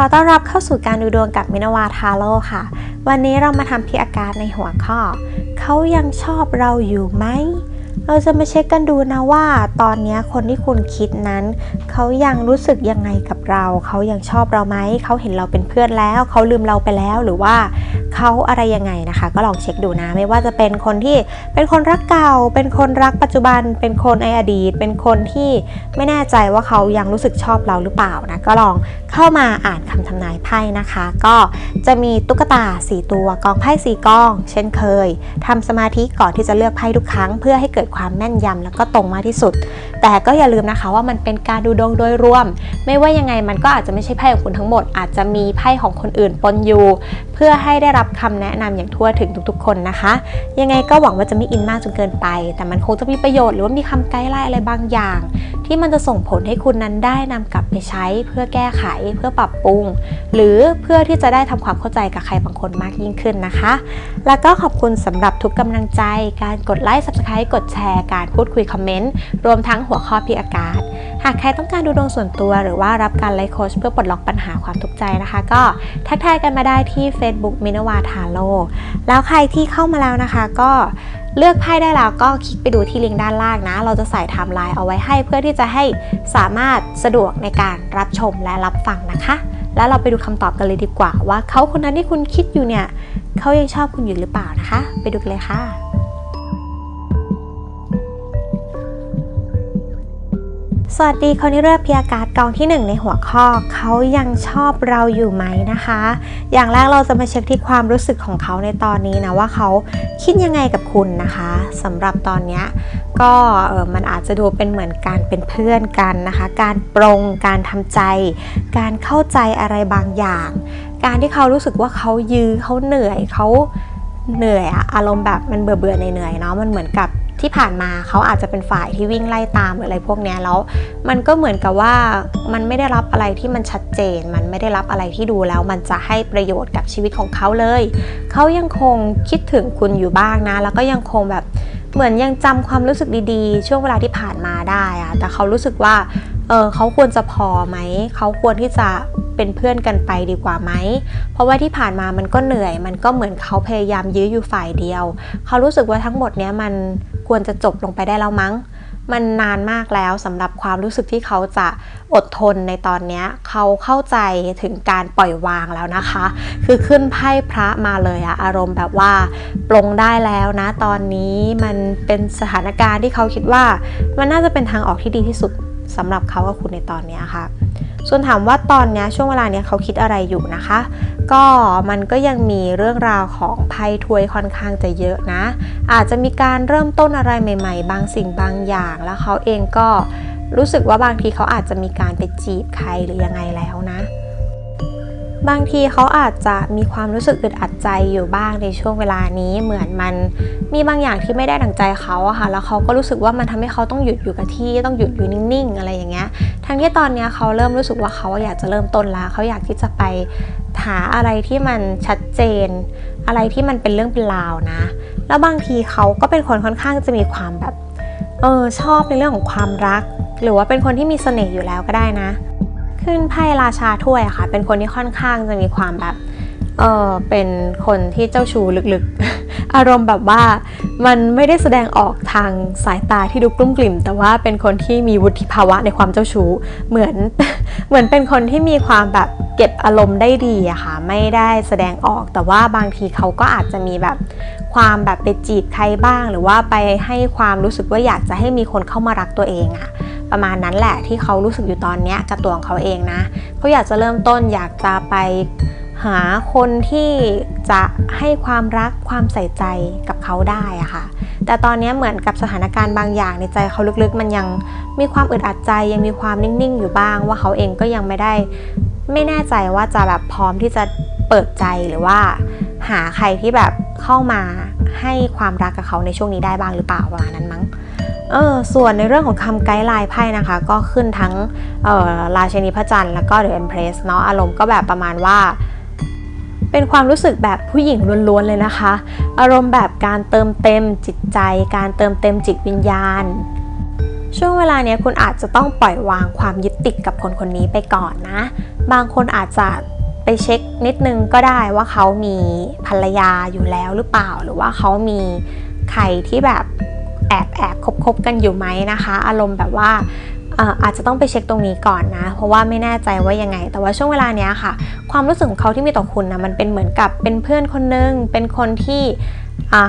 อต้อนรับเข้าสู่การดูดวงกับมินาวาทาโร่ค่ะ วันนี้เรามาทำพิอาการในหัวข้อ เขายังชอบเราอยู่ไหม เราจะมาเช็คกันดูนะว่า ตอนนี้คนที่คุณคิดนั้น เขายังรู้สึกยังไงกับเรา เขายังชอบเราไหม เขาเห็นเราเป็นเพื่อนแล้ว เขาลืมเราไปแล้วหรือว่า เขาอะไรยังไงนะคะ ก็ลองเช็คดูนะ ไม่ว่าจะเป็นคนที่เป็นคนรักเก่า เป็นคนรักปัจจุบัน เป็นคนในอดีต เป็นคนที่ไม่แน่ใจว่าเขายังรู้สึกชอบเราหรือเปล่านะ ก็ลองเข้ามาอ่านคำทำนายไพ่นะคะ ก็จะมีตุ๊กตา 4 ตัวกองไพ่สีกอง เช่นเคยทำสมาธิก่อนที่จะเลือกไพ่ทุกครั้ง เพื่อให้เกิดความแม่นยำแล้วก็ตรงมากที่สุด แต่ก็อย่าลืมนะคะว่ามันเป็นการดูดวงโดยรวม ไม่ว่ายังไงมันก็อาจจะไม่ใช่ไพ่ของคุณทั้งหมด อาจจะมีไพ่ของคนอื่นปนอยู่ เพื่อให้ได้รับคำแนะนำอย่างทั่วถึงทุกๆ คนนะคะ ยังไงก็หวังว่าจะไม่อินมากจนเกินไป แต่มันคงจะมีประโยชน์หรือว่ามีคำไกด์ไลน์อะไรบางอย่าง ที่มันจะส่งผลให้คุณนั้นได้นำกลับไปใช้เพื่อแก้ไขเพื่อปรับปรุง หรือเพื่อที่จะได้ทำความเข้าใจกับใครบางคนมากยิ่งขึ้นนะคะ แล้วก็ขอบคุณสำหรับทุกกำลังใจ การกดไลค์ subscribe กดแชร์ การพูดคุยคอมเมนต์รวมทั้งหัวข้อพิอากาศ หากใครต้องการดูดวงส่วนตัว หรือว่ารับการไลฟ์โค้ชเพื่อปลดล็อกปัญหาความทุกข์ใจนะคะ ก็ทักทายกันมาได้ที่ Facebook มินวาทาโลแล้วใครที่เข้ามาแล้วนะคะ ก็เลือกไพ่ได้แล้วก็คลิกไปดูที่ลิงก์ด้านล่างนะ เราจะใส่ไทม์ไลน์เอาไว้ให้ เพื่อที่จะให้สามารถสะดวกในการรับชมและรับฟังนะคะ แล้วเราไปดูคำตอบกันเลยดีกว่า ว่าเขาคนนั้นที่คุณคิดอยู่เนี่ยเขายังชอบคุณอยู่หรือเปล่านะคะ ไปดูกันเลยค่ะ สวัสดีคนที่เลือกพิยากาศกองที่ 1 ในหัวข้อเขายังชอบเราอยู่ไหมนะคะ อย่างแรกเราจะมาเช็คที่ความรู้สึกของเขาในตอนนี้นะว่าเขาคิดยังไงกับคุณนะคะสำหรับตอนนี้ก็เออมันอาจจะดูเป็นเหมือนการเป็นเพื่อนกันนะคะ การปรงการทำใจ การเข้าใจอะไรบางอย่าง การที่เขารู้สึกว่าเขายื้อเขาเหนื่อยเขาเหนื่อยอะอารมณ์แบบมันเบื่อเบื่อเหนื่อยเนาะมันเหมือนกับ ที่ผ่านมาเขาอาจจะเป็นฝ่ายที่วิ่งไล่ตามหรืออะไรพวกนี้แล้ว มันก็เหมือนกับว่ามันไม่ได้รับอะไรที่มันชัดเจน มันไม่ได้รับอะไรที่ดูแล้ว มันจะให้ประโยชน์กับชีวิตของเขาเลยเขายังคงคิดถึงคุณอยู่บ้างนะ แล้วก็ยังคงแบบเหมือนยังจำความรู้สึกดีๆ ช่วงเวลาที่ผ่านมาได้อะแต่เขารู้สึกว่าเออเขาควรจะพอไหม เขาควรที่จะเป็นเพื่อนกันไปดีกว่าไหม เพราะว่าที่ผ่านมามันก็เหนื่อย มันก็เหมือนเขาพยายามยื้ออยู่ฝ่ายเดียว เขารู้สึกว่าทั้งหมดเนี้ยมัน ควรจะจบลงไปได้แล้วมั้ง มันนานมากแล้วสำหรับความรู้สึกที่เขาจะอดทนในตอนนี้เขาเข้าใจถึงการปล่อยวางแล้วนะคะ คือขึ้นไพ่พระมาเลยอะอารมณ์แบบว่า ปลงได้แล้วนะตอนนี้มันเป็นสถานการณ์ที่เขาคิดว่า มันน่าจะเป็นทางออกที่ดีที่สุดสำหรับเขากับคุณในตอนนี้ค่ะ ส่วนถามว่าตอนนี้ช่วงเวลาเนี้ยเขาคิดอะไรอยู่นะคะ ก็มันก็ยังมีเรื่องราวของไพ่ทวยค่อนข้างจะเยอะนะ อาจจะมีการเริ่มต้นอะไรใหม่ ๆ บางสิ่งบางอย่าง แล้วเขาเองก็รู้สึกว่าบางทีเขาอาจจะมีการไปจีบใครหรือยังไงแล้วนะ บางทีเขาอาจจะมีความรู้สึกอึดอัดใจอยู่บ้างในช่วงเวลานี้เหมือนมันมีบางอย่างที่ไม่ได้ดังใจเขาอะค่ะแล้วเขาก็รู้สึกว่ามันทำให้เขาต้องหยุดอยู่กับที่ต้องหยุดอยู่นิ่งๆ อะไรอย่างเงี้ย ทั้งที่ตอนนี้เขาเริ่มรู้สึกว่าเขาอยากจะเริ่มต้นแล้วเขาอยากที่จะไปหาอะไรที่มันชัดเจน อะไรที่มันเป็นเรื่องเป็นราวนะ แล้วบางทีเขาก็เป็นคนค่อนข้างจะมีความแบบเออชอบในเรื่องของความรัก หรือว่าเป็นคนที่มีเสน่ห์อยู่แล้วก็ได้นะ ขึ้นไพ่ราชาถ้วยอะค่ะ เป็นคนที่ค่อนข้างจะมีความแบบเออเป็นคนที่เจ้าชู้ลึกๆ อารมณ์แบบว่ามันไม่ได้แสดงออกทางสายตาที่ดูกลุ้มกลิ่ม แต่ว่าเป็นคนที่มีวุฒิภาวะในความเจ้าชู้ เหมือนเหมือนเป็นคนที่มีความแบบเก็บอารมณ์ได้ดีอะค่ะ ไม่ได้แสดงออก แต่ว่าบางทีเขาก็อาจจะมีแบบความแบบไปจีบใครบ้าง หรือว่าไปให้ความรู้สึกว่าอยากจะให้มีคนเข้ามารักตัวเองอะประมาณนั้นแหละที่เขารู้สึกอยู่ตอนเนี้ยกับตัวของเขาเองนะเขาอยากจะเริ่มต้นอยากจะไป หาคนที่จะให้ความรักความใส่ใจกับเขาได้อะค่ะ แต่ตอนนี้เหมือนกับสถานการณ์บางอย่างในใจเขาลึกๆ มันยังมีความอึดอัดใจยังมีความนิ่งๆ อยู่บ้าง ว่าเขาเองก็ยังไม่ได้ไม่แน่ใจว่าจะแบบพร้อมที่จะเปิดใจหรือว่า หาใครที่แบบเข้ามาให้ความรักกับเขาในช่วงนี้ได้บ้างหรือเปล่าประมาณนั้นมั้งเออส่วนในเรื่องของคำไกด์ไลน์ไพ่นะคะ ก็ขึ้นทั้งออราชินีพระจันทร์แล้วก็เดอะเอ็มเพรสเนาะอารมณ์ก็แบบประมาณว่า เป็นความรู้สึกแบบผู้หญิงล้วนๆเลยนะคะ อารมณ์แบบการเติมเต็มจิตใจ การเติมเต็มจิตวิญญาณ ช่วงเวลาเนี้ยคุณอาจจะต้องปล่อยวางความยึดติดกับคนคนนี้ไปก่อนนะ บางคนอาจจะไปเช็คนิดนึงก็ได้ว่าเขามีภรรยาอยู่แล้วหรือเปล่า หรือว่าเขามีใครที่แบบแอบแอบคบคบกันอยู่ไหมนะคะ อารมณ์แบบว่า อาจจะต้องไปเช็คตรงนี้ก่อนนะ เพราะว่าไม่แน่ใจว่ายังไง แต่ว่าช่วงเวลาเนี้ยค่ะ ความรู้สึกของเขาที่มีต่อคุณนะมันเป็นเหมือนกับเป็นเพื่อนคนนึงเป็นคนที่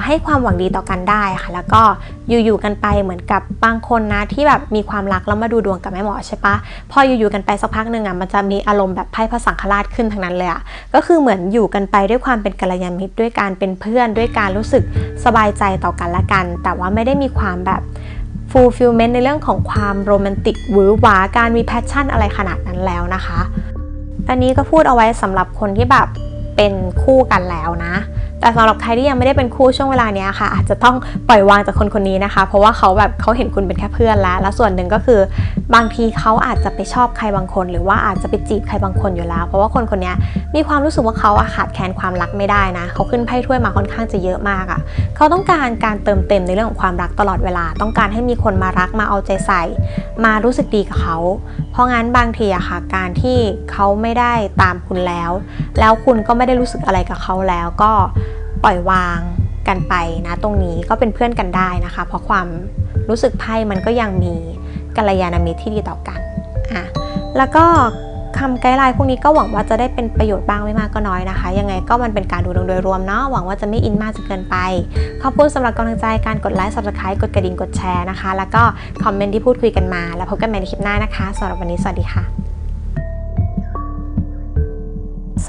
ให้ความหวังดีต่อกันได้ค่ะ แล้วก็อยู่ๆกันไปเหมือนกับบางคนนะที่แบบมีความรักแล้วมาดูดวงกับแม่หมอใช่ปะพออยู่ๆกันไปสักพักหนึ่งอะมันจะมีอารมณ์แบบไพ่พระสังฆราชขึ้นทั้งนั้นเลยอะก็คือเหมือนอยู่กันไปด้วยความเป็นกัลยาณมิตรด้วยการเป็นเพื่อนด้วยการรู้สึกสบายใจต่อกันละกัน แต่ว่าไม่ได้มีความแบบ fulfillment ในเรื่องของความโรแมนติกหวือหวาการมีแพชชั่นอะไรขนาดนั้นแล้วนะคะ อันนี้ก็พูดเอาไว้สำหรับคนที่แบบเป็นคู่กันแล้วนะ แต่สำหรับใครที่ยังไม่ได้เป็นคู่ช่วงเวลานี้ค่ะ อาจจะต้องปล่อยวางจากคนคนนี้นะคะ เพราะว่าเขาแบบเขาเห็นคุณเป็นแค่เพื่อนแล้ว แล้วส่วนหนึ่งก็คือบางทีเขาอาจจะไปชอบใครบางคน หรือว่าอาจจะไปจีบใครบางคนอยู่แล้ว เพราะว่าคนคนนี้มีความรู้สึกว่าเขาอะขาดแคลนความรักไม่ได้นะ เขาขึ้นไพ่ถ้วยมาค่อนข้างจะเยอะมากอะ เขาต้องการการเติมเต็มในเรื่องของความรักตลอดเวลา ต้องการให้มีคนมารักมาเอาใจใส่ มารู้สึกดีกับเขา เพราะงั้นบางทีอะค่ะ การที่เขาไม่ได้ตามคุณแล้ว แล้วคุณก็ไม่ได้รู้สึกอะไรกับเขาแล้วก็ ปล่อยวางกันไปนะตรงนี้ก็เป็นเพื่อนกันได้นะคะ เพราะความรู้สึกไพ่มันก็ยังมีกัลยาณมิตรที่ดีต่อกันอะแล้วก็คำไกด์ไลน์พวกนี้ก็หวังว่าจะได้เป็นประโยชน์บ้างไม่มากก็น้อยนะคะ ยังไงก็มันเป็นการดูดวงโดยรวมเนาะหวังว่าจะไม่อินมากจนเกินไป ขอบคุณสำหรับกำลังใจการกดไลค์ subscribe กดกระดิ่งกดแชร์นะคะ แล้วก็คอมเมนต์ที่พูดคุยกันมา แล้วพบกันใหม่ในคลิปหน้านะคะสำหรับวันนี้สวัสดีค่ะ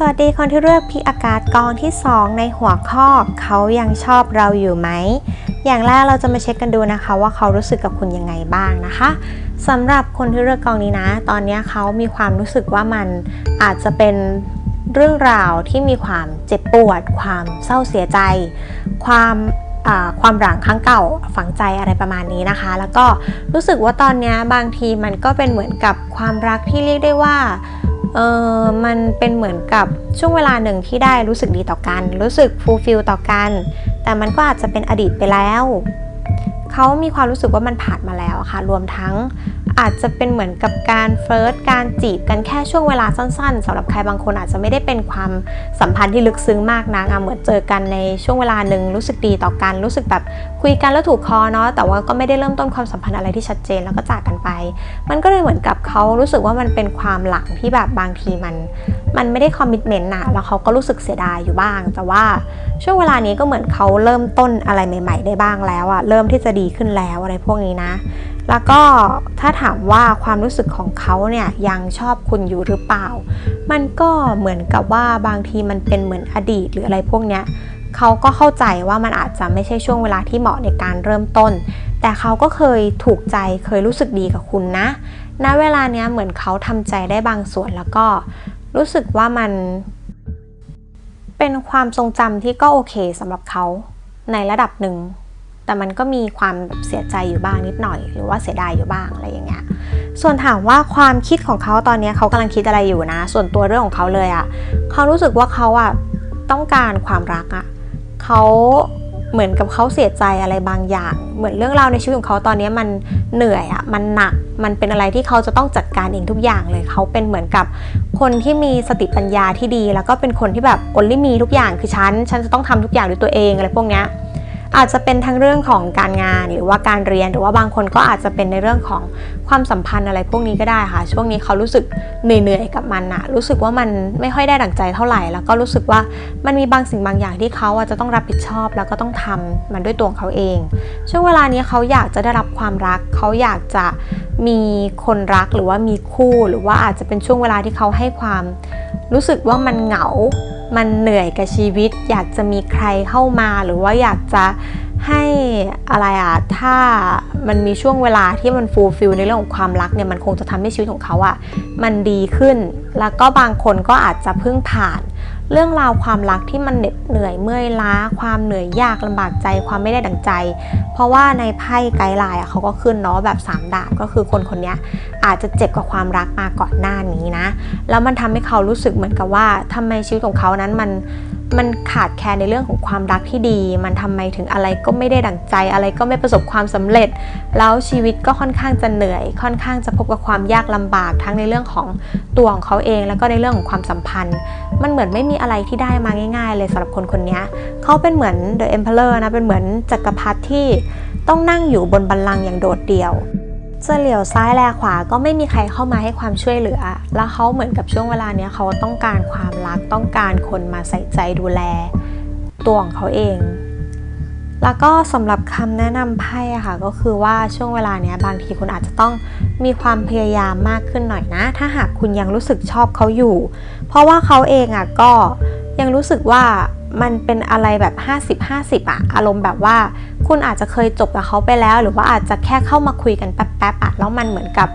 วัสดีคนที่เลือกพิกอากาศกองที่ 2 ในหัวข้อเขายังชอบเราอยู่ไหม อย่างแรกเราจะมาเช็คกันดูนะคะว่าเขารู้สึกกับคุณยังไงบ้างนะคะสำหรับคนที่เลือกกองนี้นะ ตอนนี้เขามีความรู้สึกว่ามันอาจจะเป็นเรื่องราวที่มีความเจ็บปวด ความเศร้าเสียใจ ความความหลังครั้งเก่าฝังใจอะไรประมาณนี้นะคะ แล้วก็รู้สึกว่าตอนนี้บางทีมันก็เป็นเหมือนกับความรักที่เรียกได้ว่า เออมันเป็นเหมือนกับช่วงเวลาหนึ่งที่ได้รู้สึกดีต่อกัน รู้สึกฟูลฟิลต่อกัน แต่มันก็อาจจะเป็นอดีตไปแล้ว เขามีความรู้สึกว่ามันผ่านมาแล้วค่ะ รวมทั้ง อาจจะเป็นเหมือนกับการเฟิร์สการจีบกันแค่ช่วงเวลาสั้นๆสำหรับใครบางคนอาจจะไม่ได้เป็นความสัมพันธ์ที่ลึกซึ้งมากนะอะเหมือนเจอกันในช่วงเวลาหนึ่งรู้สึกดีต่อกันรู้สึกแบบคุยกันแล้วถูกคอเนาะแต่ว่าก็ไม่ได้เริ่มต้นความสัมพันธ์อะไรที่ชัดเจนแล้วก็จากกันไป มันก็เลยเหมือนกับเขารู้สึกว่ามันเป็นความหลังที่แบบบางทีมัน มันไม่ได้คอมมิชเมนต์นะแล้วเขาก็รู้สึกเสียดายอยู่บ้าง แต่ว่าช่วงเวลานี้ก็เหมือนเขาเริ่มต้นอะไรใหม่ ๆ ได้บ้างแล้วอะเริ่มที่จะดีขึ้นแล้วอะไรพวกนี้นะ แล้วก็ถ้าถามว่าความรู้สึกของเขาเนี่ยยังชอบคุณอยู่หรือเปล่า มันก็เหมือนกับว่าบางทีมันเป็นเหมือนอดีตหรืออะไรพวกเนี้ยเขาก็เข้าใจว่ามันอาจจะไม่ใช่ช่วงเวลาที่เหมาะในการเริ่มต้น แต่เขาก็เคยถูกใจเคยรู้สึกดีกับคุณนะ ณ เวลาเนี้ยเหมือนเขาทำใจได้บางส่วนแล้วก็รู้สึกว่ามันเป็นความทรงจำที่ก็โอเคสำหรับเขาในระดับหนึ่ง แต่มันก็มีความเสียใจอยู่บ้างนิดหน่อย หรือว่าเสียดายอยู่บ้างอะไรอย่างเงี้ยส่วนถามว่าความคิดของเขาตอนนี้เขากำลังคิดอะไรอยู่นะ ส่วนตัวเรื่องของเขาเลยอะเขารู้สึกว่าเขาอะต้องการความรักอะเขาเหมือนกับเขาเสียใจอะไรบางอย่าง เหมือนเรื่องราวในชีวิตของเขาตอนนี้มันเหนื่อยอะมันหนักมันเป็นอะไรที่เขาจะต้องจัดการเองทุกอย่างเลยเขาเป็นเหมือนกับคนที่มีสติปัญญาที่ดี แล้วก็เป็นคนที่แบบอนลี่มีทุกอย่างคือฉันฉันจะต้องทำทุกอย่างด้วยตัวเองอะไรพวกเนี้ย อาจจะเป็นทั้งเรื่องของการงานหรือว่าการเรียนหรือว่าบางคนก็อาจจะเป็นในเรื่องของความสัมพันธ์อะไรพวกนี้ก็ได้ค่ะ ช่วงนี้เขารู้สึกเหนื่อยๆกับมันอะรู้สึกว่ามันไม่ค่อยได้ดั่งใจเท่าไหร่ แล้วก็รู้สึกว่ามันมีบางสิ่งบางอย่างที่เขาอะจะต้องรับผิดชอบ แล้วก็ต้องทำมันด้วยตัวของเขาเอง ช่วงเวลานี้เขาอยากจะได้รับความรัก เขาอยากจะมีคนรักหรือว่ามีคู่ หรือว่าอาจจะเป็นช่วงเวลาที่เขาให้ความรู้สึกว่ามันเหงา มันเหนื่อยกับชีวิต อยากจะมีใครเข้ามาหรือว่าอยากจะให้อะไรอะถ้ามันมีช่วงเวลาที่มันฟูลฟิลในเรื่องของความรักเนี่ยมันคงจะทำให้ชีวิตของเขาอะมันดีขึ้น แล้วก็บางคนก็อาจจะเพิ่งผ่าน เรื่องราวความรักที่มันเหน็ดเหนื่อยเมื่อยล้า ความเหนื่อยยากลำบากใจความไม่ได้ดังใจ เพราะว่าในไพ่ไกด์ไลน์อะเขาก็ขึ้นเนาะแบบสามดาบก็คือคนคนนี้อาจจะเจ็บกับความรักมาก่อนหน้านี้นะ แล้วมันทำให้เขารู้สึกเหมือนกับว่าทำไมชีวิตของเขานั้นมัน มันขาดแคลนในเรื่องของความรักที่ดี มันทำไมถึงอะไรก็ไม่ได้ดั่งใจ อะไรก็ไม่ประสบความสำเร็จ แล้วชีวิตก็ค่อนข้างจะเหนื่อย ค่อนข้างจะพบกับความยากลำบากทั้งในเรื่องของตัวของเขาเอง แล้วก็ในเรื่องของความสัมพันธ์ มันเหมือนไม่มีอะไรที่ได้มาง่าย ๆ เลยสำหรับคนคนนี้เขาเป็นเหมือน The Emperor นะ เป็นเหมือนจักรพรรดิที่ต้องนั่งอยู่บนบัลลังก์อย่างโดดเดี่ยว จะเหลียวซ้ายแลขวาก็ไม่มีใครเข้ามาให้ความช่วยเหลือ แล้วเขาเหมือนกับช่วงเวลาเนี้ยเขาต้องการความรักต้องการคนมาใส่ใจดูแล ตัวของเขาเอง แล้วก็สำหรับคำแนะนำไพ่ค่ะก็คือว่าช่วงเวลาเนี้ยบางทีคุณอาจจะต้องมีความพยายามมากขึ้นหน่อยนะ ถ้าหากคุณยังรู้สึกชอบเขาอยู่ เพราะว่าเขาเองอะก็ ยังรู้สึกว่ามันเป็นอะไรแบบ 50-50อะอารมณ์แบบว่า คุณอาจจะเคยจบกับเขาไปแล้ว หรือว่าอาจจะแค่เข้ามาคุยกันแป๊บๆอะแล้วมันเหมือนกับ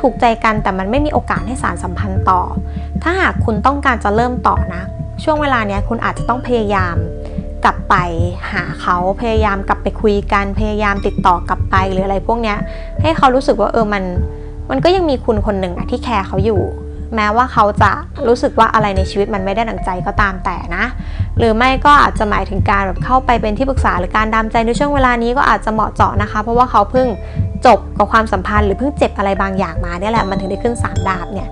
ถูกใจกันแต่มันไม่มีโอกาสให้สารสัมพันธ์ต่อ ถ้าหากคุณต้องการจะเริ่มต่อนะ ช่วงเวลาเนี้ยคุณอาจจะต้องพยายามกลับไปหาเขาพยายามกลับไปคุยกันพยายามติดต่อกลับไปหรืออะไรพวกเนี้ยให้เขารู้สึกว่าเออมัน มันก็ยังมีคุณคนหนึ่งอะที่แคร์เขาอยู่ แม้ว่าเขาจะรู้สึกว่าอะไรในชีวิตมันไม่ได้ดังใจก็ตามแต่นะ หรือไม่ก็อาจจะหมายถึงการแบบเข้าไปเป็นที่ปรึกษาหรือการดามใจในช่วงเวลานี้ก็อาจจะเหมาะเจาะนะคะ เพราะว่าเขาเพิ่งจบกับความสัมพันธ์หรือเพิ่งเจ็บอะไรบางอย่างมาเนี่ยแหละมันถึงได้ขึ้นสามดาบเนี่ย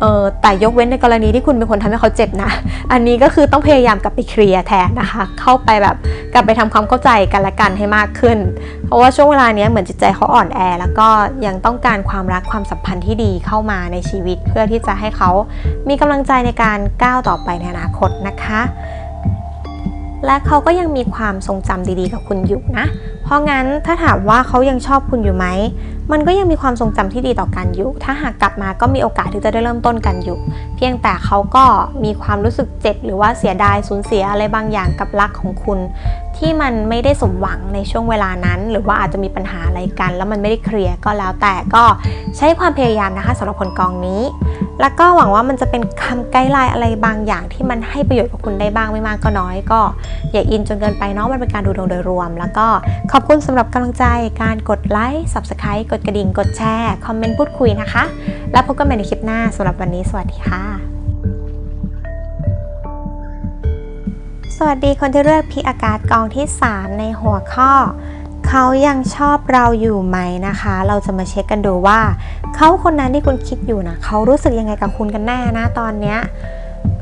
เออแต่ยกเว้นในกรณีที่คุณเป็นคนทำให้เขาเจ็บนะ อันนี้ก็คือต้องพยายามกลับไปเคลียร์แทนนะคะ เข้าไปแบบกลับไปทำความเข้าใจกันและกันให้มากขึ้น เพราะว่าช่วงเวลานี้เหมือนจิตใจเขาอ่อนแอ แล้วก็ยังต้องการความรักความสัมพันธ์ที่ดีเข้ามาในชีวิต เพื่อที่จะให้เขามีกำลังใจในการก้าวต่อไปในอนาคตนะคะ และเขาก็ยังมีความทรงจำดีๆ กับคุณอยู่นะ เพราะงั้นถ้าถามว่าเขายังชอบคุณอยู่ไหม มันก็ยังมีความทรงจำที่ดีต่อกันอยู่ ถ้าหากกลับมาก็มีโอกาสที่จะได้เริ่มต้นกันอยู่ เพียงแต่เขาก็มีความรู้สึกเจ็บหรือว่าเสียดายสูญเสียอะไรบางอย่างกับรักของคุณ ที่มันไม่ได้สมหวังในช่วงเวลานั้น หรือว่าอาจจะมีปัญหาอะไรกัน แล้วมันไม่ได้เคลียร์ก็แล้วแต่ก็ใช้ความพยายามนะคะสำหรับคนกองนี้ แล้วก็หวังว่ามันจะเป็นคำไกด์ไลน์อะไรบางอย่างที่มันให้ประโยชน์กับคุณได้บ้างไม่มากก็น้อย ก็อย่าอินจนเกินไปเนาะมันเป็นการดูดวงโดยรวม แล้วก็ขอบคุณสำหรับกำลังใจการกดไลค์ subscribe กดกระดิ่งกดแชร์คอมเมนต์พูดคุยนะคะ แล้วพบกันใหม่ในคลิปหน้าสำหรับวันนี้สวัสดีค่ะ สวัสดีคนที่เลือกพีอากาศกองที่ 3 ในหัวข้อ เขายังชอบเราอยู่ไหมนะคะ เราจะมาเช็คกันดูว่า เขาคนนั้นที่คุณคิดอยู่นะเขารู้สึกยังไงกับคุณกันแน่นะตอนเนี้ย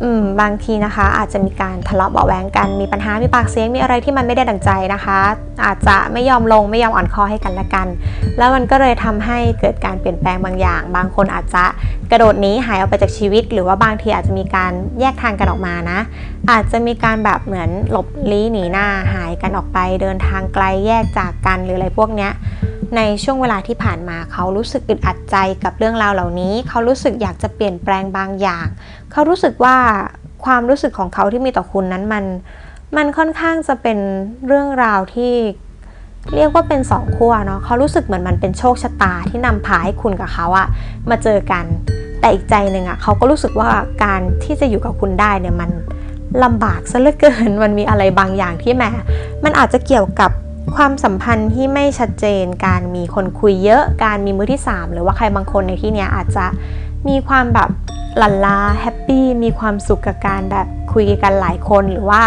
อืมบางทีนะคะ อาจจะมีการทะเลาะเบาะแวงกันมีปัญหามีปากเสียงมีอะไรที่มันไม่ได้ดังใจนะคะ อาจจะไม่ยอมลงไม่ยอมอ่อนคอให้กันและกัน แล้วมันก็เลยทำให้เกิดการเปลี่ยนแปลงบางอย่าง บางคนอาจจะ กระโดดนี้หายออกไปจากชีวิต หรือว่าบางทีอาจจะมีการแยกทางกันออกมานะ อาจจะมีการแบบเหมือนหลบลี้หนีหน้าหายกันออกไป เดินทางไกลแยกจากกันหรืออะไรพวกเนี้ยในช่วงเวลาที่ผ่านมาเขารู้สึกอึดอัดใจกับเรื่องราวเหล่านี้ เขารู้สึกอยากจะเปลี่ยนแปลงบางอย่าง เขารู้สึกว่าความรู้สึกของเขาที่มีต่อคุณนั้นมัน มันค่อนข้างจะเป็นเรื่องราวที่เรียกว่าเป็นสองขั้วเนาะเขารู้สึกเหมือนมันเป็นโชคชะตาที่นำพาให้คุณกับเขาอะมาเจอกัน แต่อีกใจหนึ่งอะเขาก็รู้สึกว่าการที่จะอยู่กับคุณได้เนี่ยมันลำบากซะเหลือเกิน มันมีอะไรบางอย่างที่แหมมันอาจจะเกี่ยวกับความสัมพันธ์ที่ไม่ชัดเจน การมีคนคุยเยอะ การมีมือที่สามหรือว่าใครบางคนในที่เนี้ยอาจจะมีความแบบหลั่นลาแฮปปี้มีความสุขกับการแบบคุยกันหลายคนหรือว่า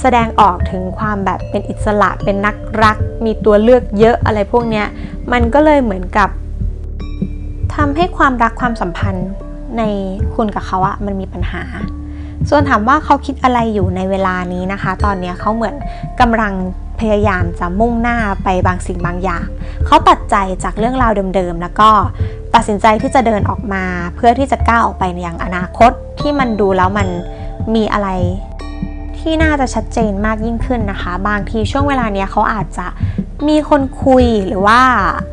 แสดงออกถึงความแบบเป็นอิสระเป็นนักรัก มีตัวเลือกเยอะอะไรพวกเนี้ยมันก็เลยเหมือนกับ ทำให้ความรักความสัมพันธ์ในคุณกับเขาอะมันมีปัญหา ส่วนถามว่าเขาคิดอะไรอยู่ในเวลานี้นะคะ ตอนเนี้ยเขาเหมือนกำลังพยายามจะมุ่งหน้าไปบางสิ่งบางอย่าง เขาตัดใจจากเรื่องราวเดิมๆ แล้วก็ตัดสินใจที่จะเดินออกมา เพื่อที่จะก้าวออกไปในอย่างอนาคตที่มันดูแล้วมันมีอะไรที่น่าจะชัดเจนมากยิ่งขึ้นนะคะ บางทีช่วงเวลาเนี้ยเขาอาจจะ มีคนคุยหรือว่า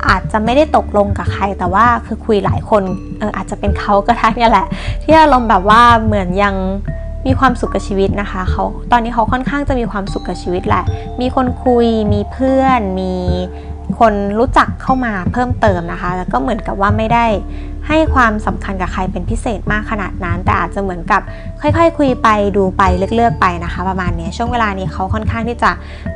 อาจจะไม่ได้ตกลงกับใคร แต่ว่าคือคุยหลายคนเอออาจจะเป็นเขาก็ได้เนี่ยแหละ ที่อารมณ์แบบว่าเหมือนยังมีความสุขกับชีวิตนะคะเขาตอนนี้เขาค่อนข้างจะมีความสุขกับชีวิตแหละ มีคนคุย มีเพื่อน มีคนรู้จักเข้ามาเพิ่มเติมนะคะ แล้วก็เหมือนกับว่าไม่ได้ ให้ความสำคัญกับใครเป็นพิเศษมากขนาดนั้น แต่อาจจะเหมือนกับค่อย ๆ คุยไปดูไปเลือกๆไปนะคะ ประมาณนี้ช่วงเวลานี้เขาค่อนข้างที่จะ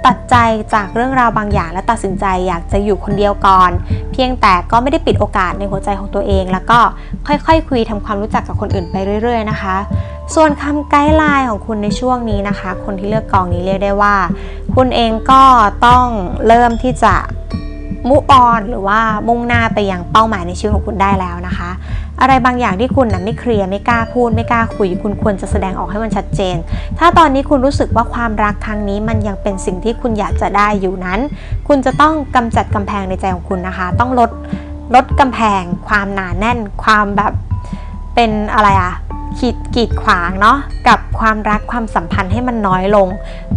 ตัดใจจากเรื่องราวบางอย่าง และตัดสินใจอยากจะอยู่คนเดียวก่อน เพียงแต่ก็ไม่ได้ปิดโอกาสในหัวใจของตัวเอง แล้วก็ค่อยๆคุยทำความรู้จักกับคนอื่นไปเรื่อย ๆ นะคะ ส่วนคำไกด์ไลน์ของคุณในช่วงนี้นะคะ คนที่เลือกกองนี้เรียกได้ว่า คุณเองก็ต้องเริ่มที่จะ มุออนหรือว่ามุ่งหน้าไปยังเป้าหมายในชีวิตของคุณได้แล้วนะคะ อะไรบางอย่างที่คุณนะไม่เคลียร์ไม่กล้าพูดไม่กล้าคุยคุณควรจะแสดงออกให้มันชัดเจน ถ้าตอนนี้คุณรู้สึกว่าความรักครั้งนี้มันยังเป็นสิ่งที่คุณอยากจะได้อยู่นั้น คุณจะต้องกำจัดกำแพงในใจของคุณนะคะ ต้องลดลดกำแพง ความหนาแน่น ความแบบเป็นอะไรอะ ขีดกีดขวางเนาะกับความรักความสัมพันธ์ให้มันน้อยลง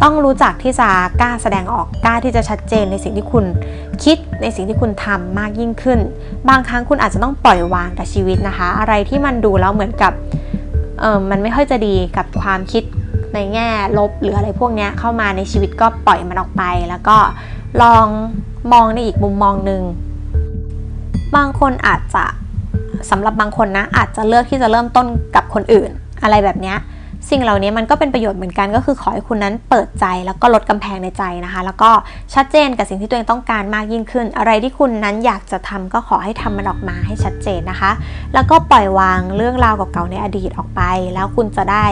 ต้องรู้จักที่จะกล้าแสดงออกกล้าที่จะชัดเจนในสิ่งที่คุณคิดในสิ่งที่คุณทำมากยิ่งขึ้น บางครั้งคุณอาจจะต้องปล่อยวางกับชีวิตนะคะ อะไรที่มันดูแล้วเหมือนกับเออมันไม่ค่อยจะดีกับความคิดในแง่ลบหรืออะไรพวกนี้เข้ามาในชีวิตก็ปล่อยมันออกไป แล้วก็ลองมองในอีกมุมมองหนึ่งบางคนอาจจะ สำหรับบางคนนะอาจจะเลือกที่จะเริ่มต้นกับคนอื่น อะไรแบบนี้สิ่งเหล่านี้มันก็เป็นประโยชน์เหมือนกันก็คือขอให้คุณนั้นเปิดใจแล้วก็ลดกำแพงในใจนะคะ แล้วก็ชัดเจนกับสิ่งที่ตัวเองต้องการมากยิ่งขึ้น อะไรที่คุณนั้นอยากจะทำก็ขอให้ทำมันออกมาให้ชัดเจนนะคะ แล้วก็ปล่อยวางเรื่องราวเก่าๆในอดีตออกไป แล้วคุณจะได้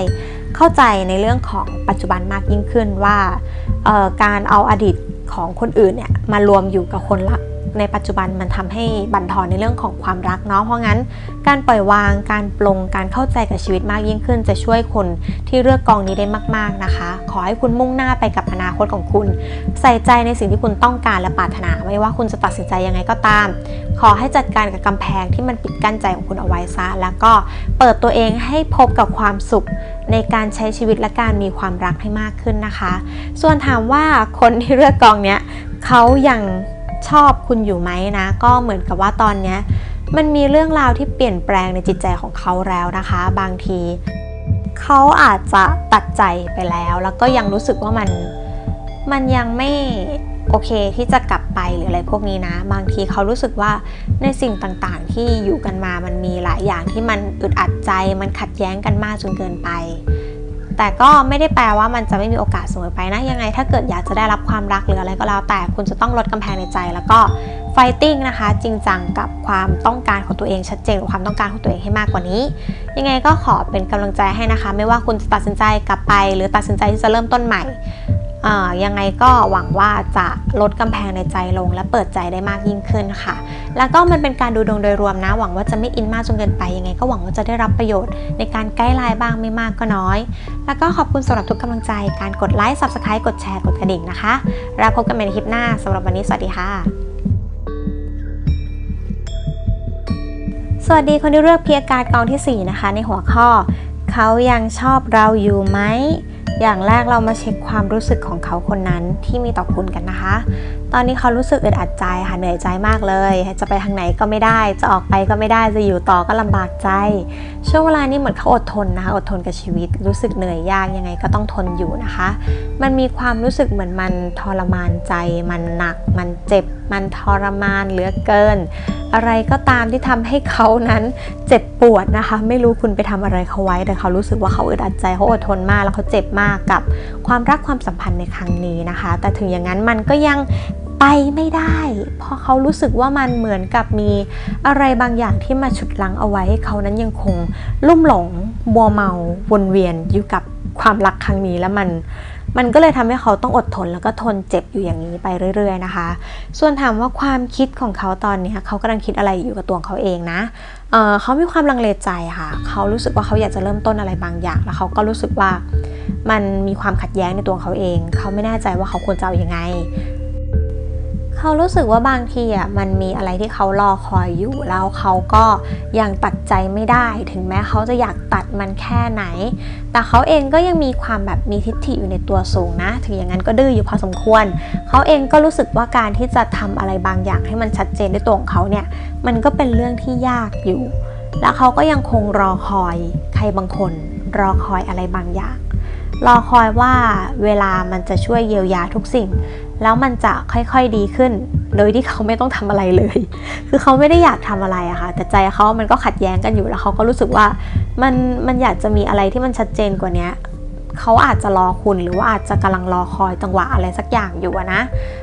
เข้าใจในเรื่องของปัจจุบันมากยิ่งขึ้นว่าการเอาอดีตของคนอื่นเนี่ยมารวมอยู่กับคนรัก ในปัจจุบันมันทำให้บั่นทอนในเรื่องของความรักเนาะเพราะงั้น การปล่อยวางการปลงการเข้าใจกับชีวิตมากยิ่งขึ้น จะช่วยคนที่เลือกกองนี้ได้มาก ๆนะคะ ขอให้คุณมุ่งหน้าไปกับอนาคตของคุณ ใส่ใจในสิ่งที่คุณต้องการและปรารถนา ไม่ว่าคุณจะตัดสินใจยังไงก็ตาม ขอให้จัดการกับกำแพงที่มันปิดกั้นใจของคุณเอาไว้ซะแล้วก็เปิดตัวเองให้พบกับความสุขในการใช้ชีวิตและการมีความรักให้มากขึ้นนะคะ ส่วนถามว่าคนที่เลือกกองเนี้ยเขายัง ชอบคุณอยู่ไหมนะ ก็เหมือนกับว่าตอนเนี้ยมันมีเรื่องราวที่เปลี่ยนแปลงในจิตใจของเขาแล้วนะคะ บางทีเขาอาจจะตัดใจไปแล้ว แล้วก็ยังรู้สึกว่ามันมันยังไม่โอเคที่จะกลับไปหรืออะไรพวกนี้นะ บางทีเขารู้สึกว่าในสิ่งต่างๆ ที่อยู่กันมามันมีหลายอย่างที่มันอึดอัดใจมันขัดแย้งกันมากจนเกินไป แต่ก็ไม่ได้แปลว่ามันจะไม่มีโอกาสเสมอไปนะ ยังไงถ้าเกิดอยากจะได้รับความรักหรืออะไรก็แล้ว แต่คุณจะต้องลดกำแพงในใจ แล้วก็ไฟติ้งนะคะ จริงจังกับความต้องการของตัวเองชัดเจนความต้องการของตัวเองให้มากกว่านี้ ยังไงก็ขอเป็นกำลังใจให้นะคะ ไม่ว่าคุณจะตัดสินใจกลับไป หรือตัดสินใจที่จะเริ่มต้นใหม่ ยังไงก็หวังว่าจะลดกำแพงในใจลง และเปิดใจได้มากยิ่งขึ้นค่ะ แล้วก็มันเป็นการดูดวงโดยรวมนะ หวังว่าจะไม่อินมากจนเกินไปยังไง ก็หวังว่าจะได้รับประโยชน์ในการใกล้ไลน์บ้างไม่มากก็น้อย แล้วก็ขอบคุณสำหรับทุกกำลังใจ การกดไลค์ Subscribe กดแชร์กดกระดิ่งนะคะแล้วพบกันใหม่ในคลิปหน้าสำหรับวันนี้สวัสดีค่ะสวัสดีคนที่เลือกเพียการกองทีสี่4 นะคะ ในหัวข้อ เขายังชอบเราอยู่ไหม อย่างแรกเรามาเช็คความรู้สึกของเขาคนนั้นที่มีต่อคุณกันนะคะตอนนี้เขารู้สึกอึดอัดใจค่ะเหนื่อยใจมากเลย จะไปทางไหนก็ไม่ได้ จะออกไปก็ไม่ได้จะอยู่ต่อก็ลำบากใจ ช่วงเวลานี้เหมือนเขาอดทนนะคะอดทนกับชีวิต รู้สึกเหนื่อยยากยังไงก็ต้องทนอยู่นะคะ มันมีความรู้สึกเหมือนมันทรมานใจ มันหนัก มันเจ็บ มันทรมานเหลือเกิน อะไรก็ตามที่ทำให้เขานั้นเจ็บปวดนะคะ ไม่รู้คุณไปทำอะไรเขาไว้แต่เขารู้สึกว่าเขาอึดอัดใจเขาอดทนมากแล้วเขาเจ็บมากกับความรักความสัมพันธ์ในครั้งนี้นะคะ แต่ถึงอย่างนั้นมันก็ยัง ไปไม่ได้ เพราะเขารู้สึกว่ามันเหมือนกับมีอะไรบางอย่างที่มาฉุดลังเอาไว้ให้เขานั้นยังคงลุ่มหลงบัวเมาวนเวียนอยู่กับความรักครั้งนี้แล้วมันมันก็เลยทำให้เขาต้องอดทนแล้วก็ทนเจ็บอยู่อย่างนี้ไปเรื่อย ๆ นะคะ ส่วนถามว่าความคิดของเขาตอนนี้เขากำลังคิดอะไรอยู่กับตัวเขาเองนะเเขามีความลังเลใจค่ะ เขารู้สึกว่าเขาอยากจะเริ่มต้นอะไรบางอย่าง แล้วเขาก็รู้สึกว่ามันมีความขัดแย้งในตัวเขาเอง เขาไม่แน่ใจว่าเขาควรจะเอาอยัางไง เขารู้สึกว่าบางทีอะมันมีอะไรที่เขารอคอยอยู่แล้วเขาก็ยังตัดใจไม่ได้ ถึงแม้เขาจะอยากตัดมันแค่ไหน แต่เขาเองก็ยังมีความแบบมีทิฏฐิอยู่ในตัวสูงนะ ถึงอย่างนั้นก็ดื้ออยู่พอสมควร เขาเองก็รู้สึกว่าการที่จะทำอะไรบางอย่างให้มันชัดเจนด้วยตัวของเขาเนี่ย มันก็เป็นเรื่องที่ยากอยู่ แล้วเขาก็ยังคงรอคอยใครบางคน รอคอยอะไรบางอย่างรอคอยว่าเวลามันจะช่วยเยียวยาทุกสิ่ง แล้วมันจะค่อยๆดีขึ้น โดยที่เขาไม่ต้องทำอะไรเลย คือเขาไม่ได้อยากทำอะไรอะค่ะ แต่ใจเขามันก็ขัดแย้งกันอยู่แล้วเขาก็รู้สึกว่ามันมันอยากจะมีอะไรที่มันชัดเจนกว่าเนี้ยเขาอาจจะรอคุณหรือว่าอาจจะกำลังรอคอยจังหวะอะไรสักอย่างอยู่นะ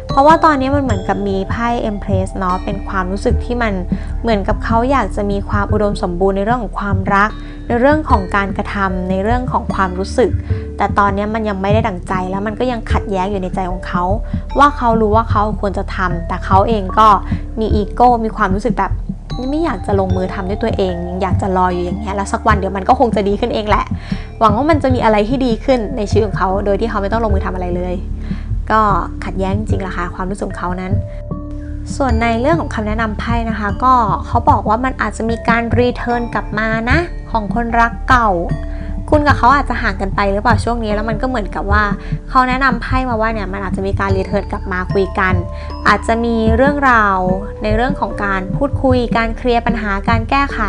เพราะว่าตอนนี้มันเหมือนกับมีไพ่ Empress เนาะเป็นความรู้สึกที่มันเหมือนกับเขาอยากจะมีความอุดมสมบูรณ์ในเรื่องของความรัก ในเรื่องของการกระทำในเรื่องของความรู้สึก แต่ตอนนี้มันยังไม่ได้ดั่งใจแล้วมันก็ยังขัดแย้งอยู่ในใจของเขา ว่าเขารู้ว่าเขาควรจะทำแต่เขาเองก็มีอีโก้มีความรู้สึกแบบไม่อยากจะลงมือทำด้วยตัวเองยังอยากจะรออยู่อย่างเงี้ยแล้วสักวันเดี๋ยวมันก็คงจะดีขึ้นเองแหละ หวังว่ามันจะมีอะไรที่ดีขึ้นในชีวิตของเขา โดยที่เขาไม่ต้องลงมือทำอะไรเลย ก็ขัดแย้งจริงๆละค่ะความรู้สึกของเขานั้นส่วนในเรื่องของคำแนะนำไพ่นะคะ ก็เขาบอกว่ามันอาจจะมีการรีเทิร์นกลับมานะ ของคนรักเก่า คุณกับเขาอาจจะห่างกันไปหรือเปล่าช่วงนี้แล้วมันก็เหมือนกับว่าเขาแนะนำไพ่มาว่าเนี่ยมันอาจจะมีการรีเทิร์นกลับมาคุยกัน อาจจะมีเรื่องราวในเรื่องของการพูดคุย การเคลียร์ปัญหาการแก้ไข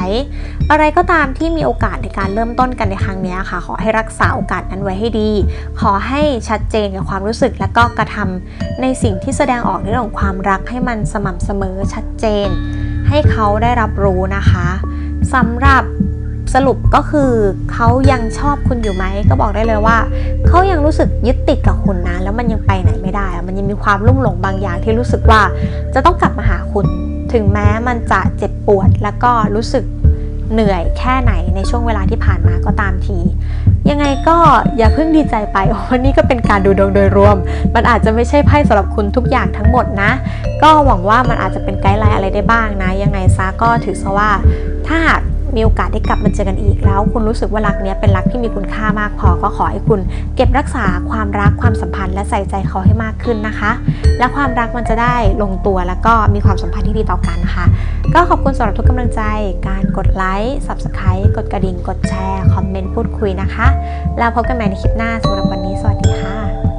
อะไรก็ตามที่มีโอกาสในการเริ่มต้นกันในครั้งนี้ค่ะ ขอให้รักษาโอกาสนั้นไว้ให้ดี ขอให้ชัดเจนกับความรู้สึกและก็กระทำในสิ่งที่แสดงออกในเรื่องของความรักให้มันสม่ำเสมอชัดเจน ให้เขาได้รับรู้นะคะสำหรับ สรุปก็คือเขายังชอบคุณอยู่ไหมก็บอกได้เลยว่าเขายังรู้สึกยึดติดกับคุณนะ แล้วมันยังไปไหนไม่ได้ มันยังมีความลุ่มหลงบางอย่างที่รู้สึกว่าจะต้องกลับมาหาคุณ ถึงแม้มันจะเจ็บปวด แล้วก็รู้สึกเหนื่อยแค่ไหนในช่วงเวลาที่ผ่านมาก็ตามที ยังไงก็อย่าเพิ่งดีใจไปเพราะนี่ก็เป็นการดูดวงโดยรวม มันอาจจะไม่ใช่ไพ่สำหรับคุณทุกอย่างทั้งหมดนะ ก็หวังว่ามันอาจจะเป็นไกด์ไลน์อะไรได้บ้างนะ ยังไงซะก็ถือซะว่าถ้าหาก มีโอกาสได้กลับมาเจอกันอีกแล้ว คุณรู้สึกว่ารักเนี้ยเป็นรักที่มีคุณค่ามากพอก็ขอให้คุณ เก็บรักษาความรักความสัมพันธ์และใส่ใจเขาให้มากขึ้นนะคะ และความรักมันจะได้ลงตัวแล้วก็มีความสัมพันธ์ที่ดีต่อกันนะคะ ก็ขอบคุณสำหรับทุกกำลังใจ การกดไลค์ Subscribe กดกระดิ่ง กดแชร์ คอมเมนต์พูดคุยนะคะ แล้วพบกันใหม่ในคลิปหน้าสำหรับวันนี้สวัสดีค่ะ